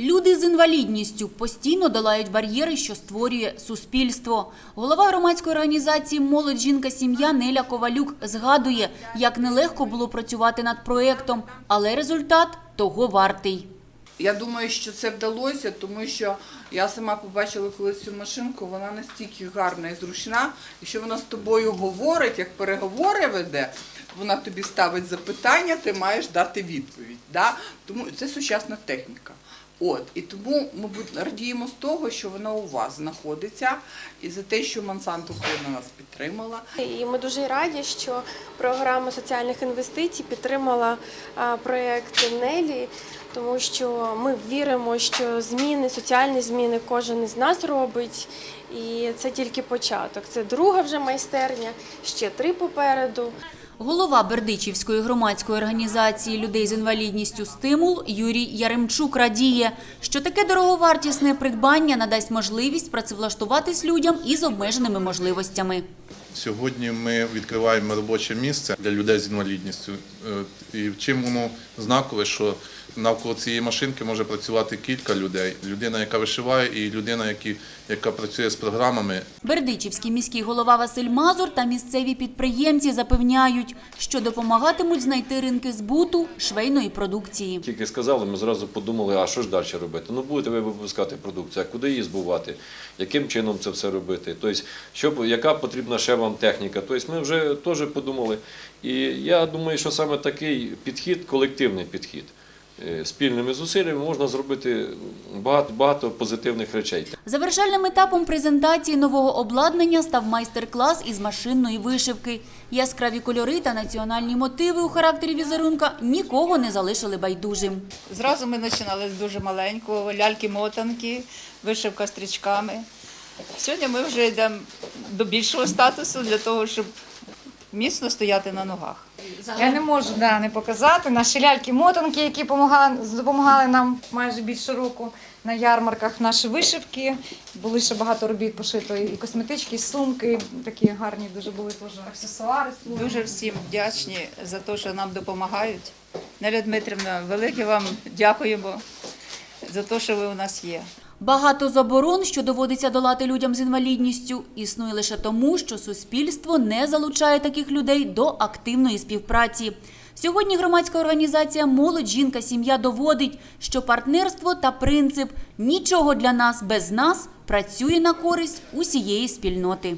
Люди з інвалідністю постійно долають бар'єри, що створює суспільство. Голова громадської організації Молодь жінка сім'я Неля Ковалюк згадує, як нелегко було працювати над проєктом, але результат того вартий. Я думаю, що це вдалося, тому що я сама побачила колись цю машинку, вона настільки гарна і зручна, і що вона з тобою говорить, як переговори веде, вона тобі ставить запитання, ти маєш дати відповідь. Да? Тому це сучасна техніка. От, і тому, мабуть, радіємо з того, що вона у вас знаходиться, і за те, що Монсанто Україна нас підтримала. І ми дуже раді, що програма соціальних інвестицій підтримала проєкт Нелі, тому що ми віримо, що зміни, соціальні зміни кожен із нас робить. І це тільки початок. Це друга вже майстерня, ще три попереду. Голова Бердичівської громадської організації людей з інвалідністю «Стимул» Юрій Яремчук радіє, що таке дороговартісне придбання надасть можливість працевлаштуватись людям із обмеженими можливостями. Сьогодні ми відкриваємо робоче місце для людей з інвалідністю. Е, І чим воно знакове, що навколо цієї машинки може працювати кілька людей. Людина, яка вишиває, і людина, які- яка працює з програмами. Бердичівський міський голова Василь Мазур та місцеві підприємці запевняють, що допомагатимуть знайти ринки збуту швейної продукції. Тільки сказали, ми зразу подумали, а що ж далі робити? Ну будете ви випускати продукцію, а куди її збувати, яким чином це все робити? Тобто, що, яка потрібна ще вам техніка? Тобто ми вже теж подумали. І я думаю, що саме такий підхід, колективний підхід. е, Спільними зусиллями можна зробити багато, багато позитивних речей. Завершальним етапом презентації нового обладнання став майстер-клас із машинної вишивки. Яскраві кольори та національні мотиви у характері візерунка нікого не залишили байдужим. Зразу ми починали з дуже маленького, ляльки-мотанки, вишивка стрічками. Сьогодні ми вже йдемо до більшого статусу для того, щоб міцно стояти на ногах. Я не можу да, не показати наші ляльки-мотанки, які допомагали, допомагали нам майже більше року на ярмарках. Наші вишивки. Були ще багато робіт пошито, і косметички, і сумки. Такі гарні дуже були теж аксесуари. Дуже всім вдячні за те, що нам допомагають. Неля Дмитрівна, велике вам дякуємо за те, що ви у нас є. Багато заборон, що доводиться долати людям з інвалідністю, існує лише тому, що суспільство не залучає таких людей до активної співпраці. Сьогодні громадська організація Молодь жінка сім'я доводить, що партнерство та принцип нічого для нас без нас працює на користь усієї спільноти.